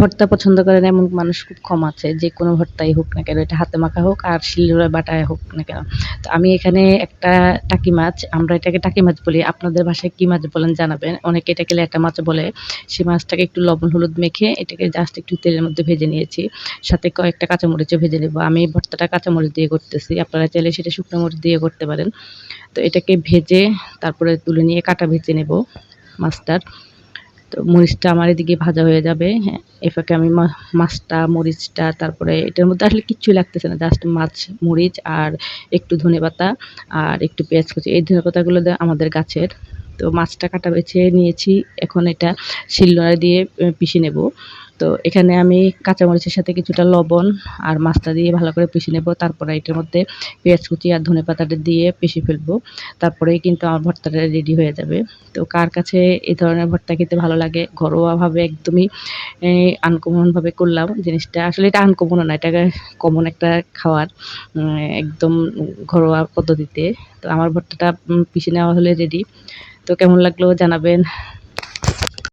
ভর্তা পছন্দ করেন এমন মানুষ খুব কম আছে, যে কোনো ভর্তাই হোক না কেন, এটা হাতে মাখা হোক আর শিলনোড়ায় বাটায় হোক না কেন। তো আমি এখানে একটা টাকি মাছ, আমরা এটাকে টাকি মাছ বলি, আপনাদের ভাষায় কী মাছ বলেন জানাবেন। অনেকে এটাকে ল্যাটা মাছ বলে সেই মাছটাকে একটু লবণ, হলুদ মেখে এটাকে জাস্ট একটু তেলের মধ্যে ভেজে নিয়েছি, সাথে কয়েকটা কাঁচামরিচও ভেজে নেব। আমি ভর্তাটা কাঁচামরিচ দিয়ে করতেছি, আপনারা চাইলে সেটা শুকনো মরিচ দিয়ে করতে পারেন। তো এটাকে ভেজে তারপরে তুলে নিয়ে কাটা ভেজে নেব মাছটার। তো মরিচটা আমার এদিকে ভাজা হয়ে যাবে হ্যাঁ। এ ফাঁকে আমি মাছটা, মরিচটা, তারপরে এটার মধ্যে আসলে কিচ্ছু লাগতেছে না জাস্ট মাছ, মরিচ আর একটু ধনে পাতা আর একটু পেঁয়াজ কুচি। এই ধনে পাতাগুলো আমাদের গাছের। তো মাছটা কাটা বেছে নিয়েছি, এখন এটা শিলনোড়া দিয়ে পিষে নেব। তো এখানে আমি কাঁচামরিচের সাথে কিছুটা লবণ আর মাছটা দিয়ে ভালো করে পিষে নেব। তারপরে এটার মধ্যে পেঁয়াজ কুচি আর ধনে পাতাটা দিয়ে পিষে ফেলব। তারপরেই কিন্তু আমার ভর্তাটা রেডি হয়ে যাবে। তো কার কাছে এই ধরনের ভর্তা খেতে ভালো লাগে, ঘরোয়াভাবে একদমই আনকমনভাবে করলাম জিনিসটা। আসলে এটা আনকমনও না এটা কমন একটা খাওয়ার একদম ঘরোয়া পদ্ধতিতে। তো আমার ভর্তাটা পিষে নেওয়া হলে রেডি তো কেমন লাগল জানাবেন।